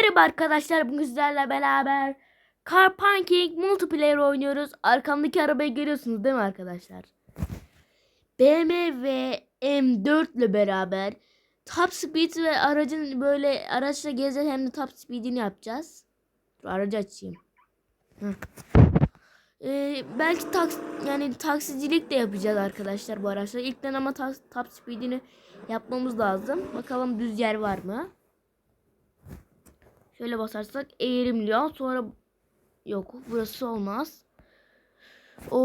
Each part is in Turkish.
Merhaba arkadaşlar bugün sizlerle beraber Car Parking Multiplayer oynuyoruz. Arkamdaki arabayı görüyorsunuz değil mi arkadaşlar? BMW M4 ile beraber top speed ve aracın böyle araçla gezeceğiz hem de top speedini yapacağız. Dur, aracı açayım. Ee, belki taks yani taksicilik de yapacağız arkadaşlar bu araçla. İlkten ama top speedini yapmamız lazım. Bakalım düz yer var mı? Şöyle basarsak eğrimliyor. Sonra yok burası olmaz. O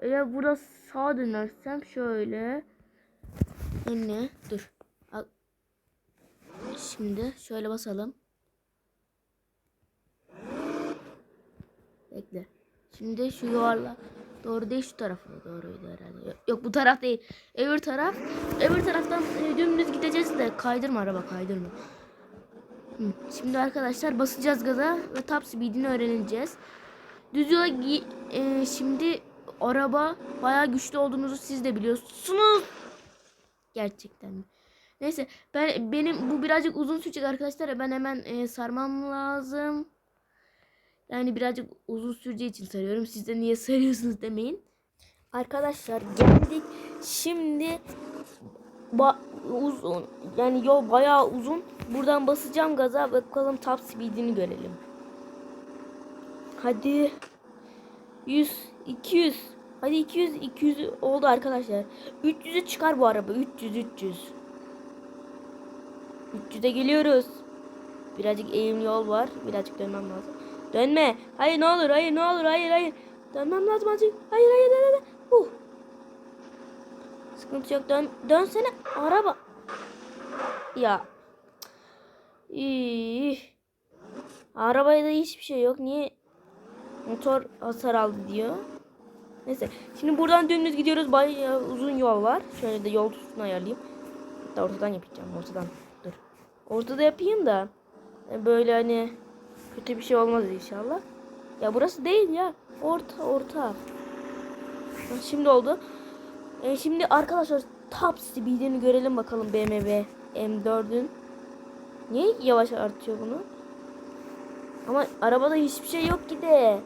Eğer burası sağa dönersem şöyle. Ne? Dur. Şimdi şöyle basalım. Bekle. Şimdi şu yuvarla doğru değil şu tarafa doğruydu herhalde. Yok, bu taraf değil. Öbür taraf. Öbür taraftan e, dümdüz gideceğiz de kaydırma araba kaydırma. Şimdi arkadaşlar basacağız gaza ve top speedini öğreneceğiz. Düz yola e, şimdi araba bayağı güçlü olduğunuzu siz de biliyorsunuz. Gerçekten? Neyse ben benim bu birazcık uzun sürecek arkadaşlar. Ben hemen e, sarmam lazım. Yani birazcık uzun süreceği için sarıyorum. Siz de niye sarıyorsunuz demeyin. Arkadaşlar geldik. Şimdi uzun yani yol bayağı uzun. Buradan basacağım gaza bakalım top speedini görelim. Hadi. 100 200 Hadi 200 200 oldu arkadaşlar. 300'e çıkar bu araba. 300 300. 300'e geliyoruz. Birazcık eğimli yol var. Birazcık dönmem lazım. Dönme. Hayır ne olur. Hayır ne olur. Hayır hayır. Dönmem lazım azıcık. Hayır hayır hayır. hayır. Uh. Sıkıntı yok. Dön dönsene araba. Ya. İyi. Arabaya da hiçbir şey yok. Niye motor hasar aldı diyor. Neyse. Şimdi buradan dümdüz gidiyoruz. Bayağı uzun yol var. Şöyle de yol tutuşunu ayarlayayım. Hatta ortadan yapacağım. Ortadan. Dur. Ortada yapayım da. Böyle hani kötü bir şey olmaz inşallah. Ya burası değil ya. Orta orta. Şimdi oldu. E, şimdi arkadaşlar top speedini görelim bakalım BMW M4'ün. Niye yavaş artıyor bunu? Ama arabada hiçbir şey yok ki de.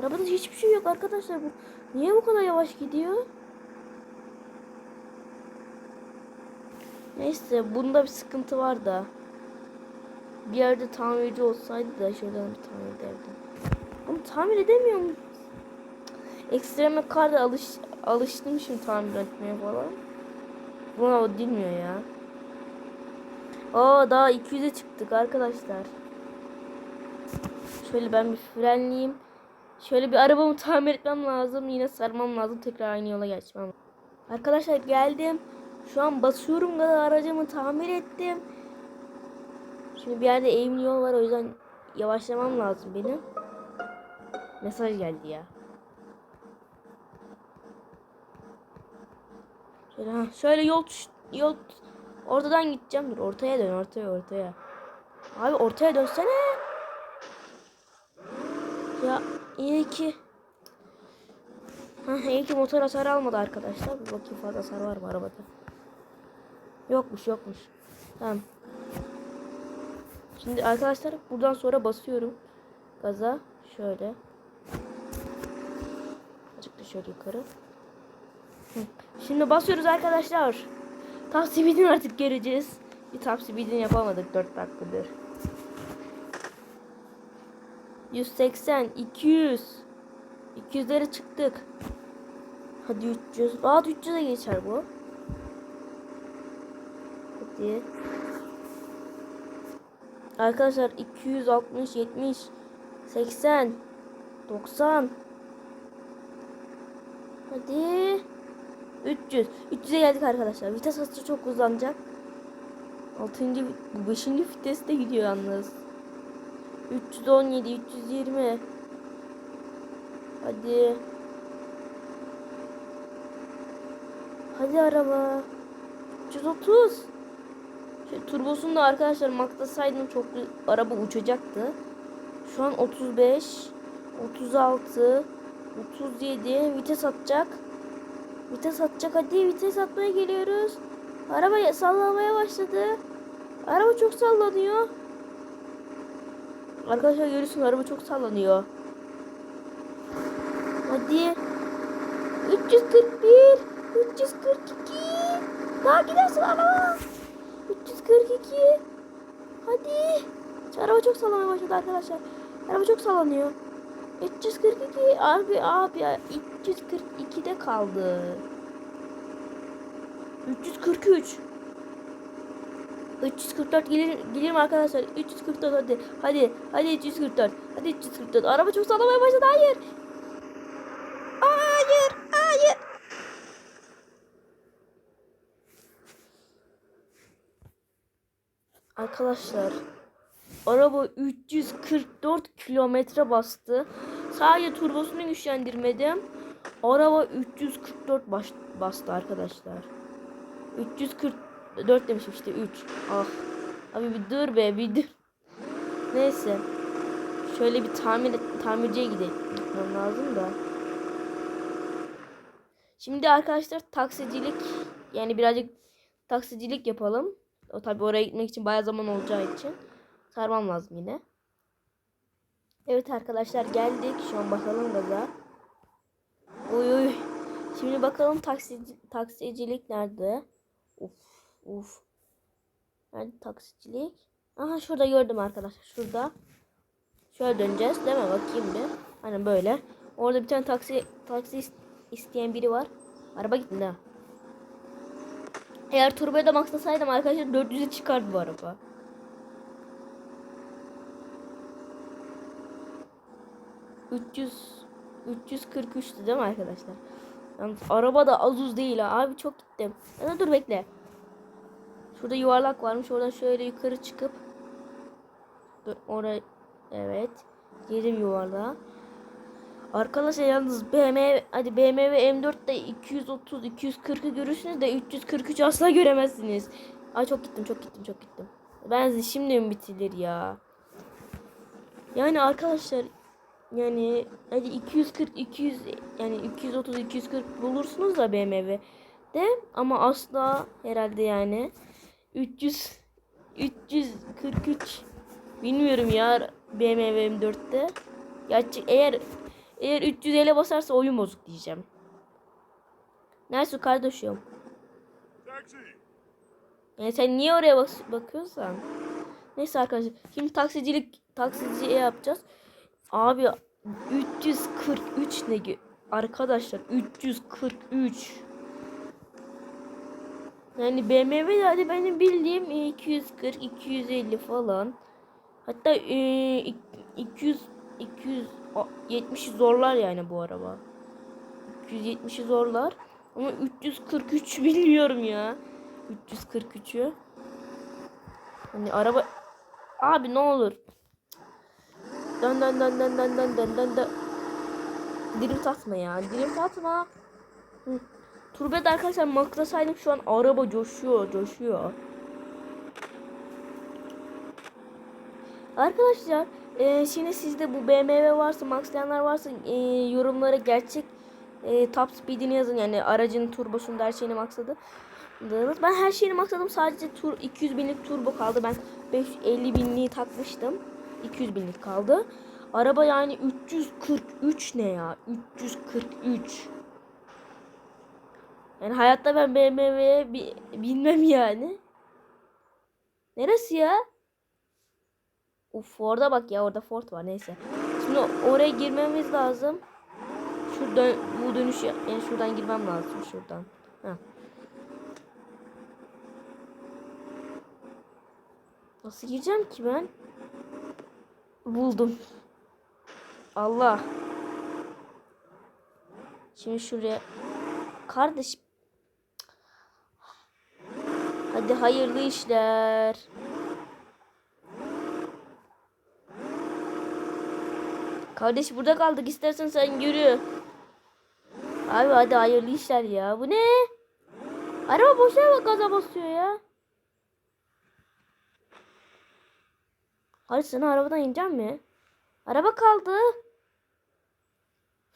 Arabada hiçbir şey yok arkadaşlar. Bu niye bu kadar yavaş gidiyor? Neyse bunda bir sıkıntı var da. Bir yerde tamirci olsaydı da şuradan bir tamir ederdim. Ama tamir edemiyorum. Ekstreme karda alış, alıştım şimdi tamir etmeye falan. Buna o bilmiyor ya. Aa daha 200'e çıktık arkadaşlar. Şöyle ben bir frenleyeyim. Şöyle bir arabamı tamir etmem lazım. Yine sarmam lazım. Tekrar aynı yola geçmem. Arkadaşlar geldim. Şu an basıyorum gaza aracımı tamir ettim. Şimdi bir yerde eğimli yol var o yüzden yavaşlamam lazım benim. Mesaj geldi ya. Şöyle şöyle yol yol ortadan gideceğim. Dur ortaya dön ortaya ortaya. Abi ortaya dönsene. Ya iyi ki. Ha, iyi ki motor hasar almadı arkadaşlar. Bir bakayım fazla hasar var mı arabada. Yokmuş yokmuş. Tamam. Şimdi arkadaşlar buradan sonra basıyorum. Gaza şöyle. Azıcık şöyle yukarı. Şimdi basıyoruz arkadaşlar. Top speedini artık göreceğiz. Bir top speedini yapamadık 4 dakikadır. 180, 200. 200'lere çıktık. Hadi 300. Rahat 300'e geçer bu. Hadi. Arkadaşlar 260, 70, 80, 90. Hadi. 300. 300'e geldik arkadaşlar. Vites hızı çok uzanacak. 6. bu 5. viteste gidiyor yalnız. 317, 320. Hadi. Hadi araba. 330. Şey, turbosunu da arkadaşlar maktasaydım çok araba uçacaktı. Şu an 35, 36, 37 vites atacak. Vites atacak hadi vites atmaya geliyoruz. Araba sallamaya başladı. Araba çok sallanıyor. Arkadaşlar görüyorsunuz araba çok sallanıyor. Hadi. 341 342 Daha gidersin araba. 342 Hadi. Şu Araba çok sallamaya başladı arkadaşlar. Araba çok sallanıyor. 342 abi abi 342'de kaldı. 343 344 gelir, gelir arkadaşlar? 344 hadi. Hadi. Hadi 344. Hadi 344. Araba çok sallamaya başladı. Hayır. Hayır. Arkadaşlar araba 344 kilometre bastı. Sadece turbosunu güçlendirmedim. Araba 344 baş, bastı arkadaşlar. 344 demişim işte 3. Ah. Abi bir dur be bir dur. Neyse. Şöyle bir tamir tamirciye gidelim. Lazım da. Şimdi arkadaşlar taksicilik yani birazcık taksicilik yapalım. O tabi oraya gitmek için bayağı zaman olacağı için sarmam lazım yine. Evet arkadaşlar geldik. Şu an bakalım gaza. Uy uy. Şimdi bakalım taksici, taksicilik nerede? Uf uf. Nerede taksicilik? Aha şurada gördüm arkadaşlar. Şurada. Şöyle döneceğiz değil mi? Bakayım bir. Hani böyle. Orada bir tane taksi taksi isteyen biri var. Araba gitti ne? Eğer turboya da maxlasaydım arkadaşlar 400'e çıkardı bu araba. ...300... 343'tü değil mi arkadaşlar? Yalnız araba da az uz değil ha. Abi çok gittim. Ya dur bekle. Şurada yuvarlak varmış. Oradan şöyle yukarı çıkıp... Dur oraya... Evet. Girdim yuvarlığa. Arkadaşlar yalnız BMW hadi BMW M4'te 230 240'ı görürsünüz de 343 asla göremezsiniz. Ay çok gittim çok gittim çok gittim. Ben şimdi mi bitirir ya? Yani arkadaşlar yani hadi 240 200 yani 230 240 bulursunuz da BMW de ama asla herhalde yani 300 343 bilmiyorum ya BMW M4'te. Gerçi eğer eğer 350 basarsa oyun bozuk diyeceğim. Nerede kardeşim? Yani sen niye oraya bak bakıyorsan? Neyse arkadaşlar. Şimdi taksicilik taksiciye yapacağız. Abi 343 ne? Arkadaşlar 343. Yani BMW hadi benim bildiğim 240 250 falan. Hatta e, 200 200 70'i zorlar yani bu araba. 270'i zorlar. Ama 343 bilmiyorum ya. 343'ü. Hani araba Abi ne olur. Dön dön dön dön dön dön dön dön dön. Drift atma ya. Drift atma. Hı. Turbet arkadaşlar maklasaydım şu an araba coşuyor coşuyor. Arkadaşlar e, şimdi sizde bu BMW varsa maxlayanlar varsa e, yorumlara gerçek e, top speed'ini yazın yani aracın turbosunu her şeyini maxladı. Ben her şeyini maxladım sadece tur 200 binlik turbo kaldı ben 550 binliği takmıştım 200 binlik kaldı. Araba yani 343 ne ya 343 yani hayatta ben BMW'ye binmem yani. Neresi ya? Uf orada bak ya orada Ford var neyse. Şimdi oraya girmemiz lazım. Şuradan bu dönüş yani şuradan girmem lazım şuradan. Ha. Nasıl gireceğim ki ben? Buldum. Allah. Şimdi şuraya. Kardeş. Hadi hayırlı işler. Kardeş burada kaldık istersen sen yürü. Abi hadi hayırlı işler ya. Bu ne? Araba boşuna bak gaza basıyor ya. Hadi sana arabadan ineceğim mi? Araba kaldı.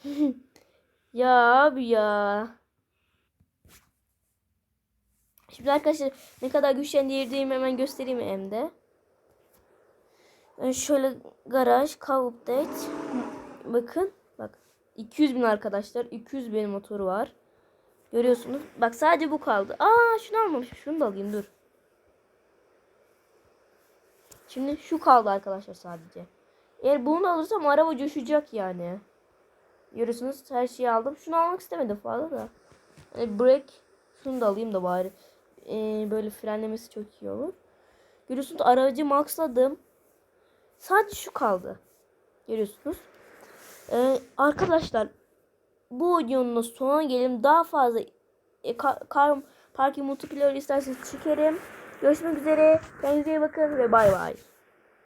ya abi ya. Şimdi arkadaşlar ne kadar güçlendirdiğimi hemen göstereyim hem de. Yani şöyle garaj, update. Bakın bak 200 bin arkadaşlar. 200 bin motoru var. Görüyorsunuz. Bak sadece bu kaldı. Aa şunu almamışım. Şunu da alayım dur. Şimdi şu kaldı arkadaşlar sadece. Eğer bunu alırsam araba coşacak yani. Görüyorsunuz her şeyi aldım. Şunu almak istemedim fazla da. E, break şunu da alayım da bari. E, böyle frenlemesi çok iyi olur. Görüyorsunuz aracı maxladım. Sadece şu kaldı. Görüyorsunuz. E, arkadaşlar bu videonun sonuna gelelim. Daha fazla e, kar, kar parking multiplayer isterseniz çekerim. Görüşmek üzere. Kendinize iyi bakın ve bay bay.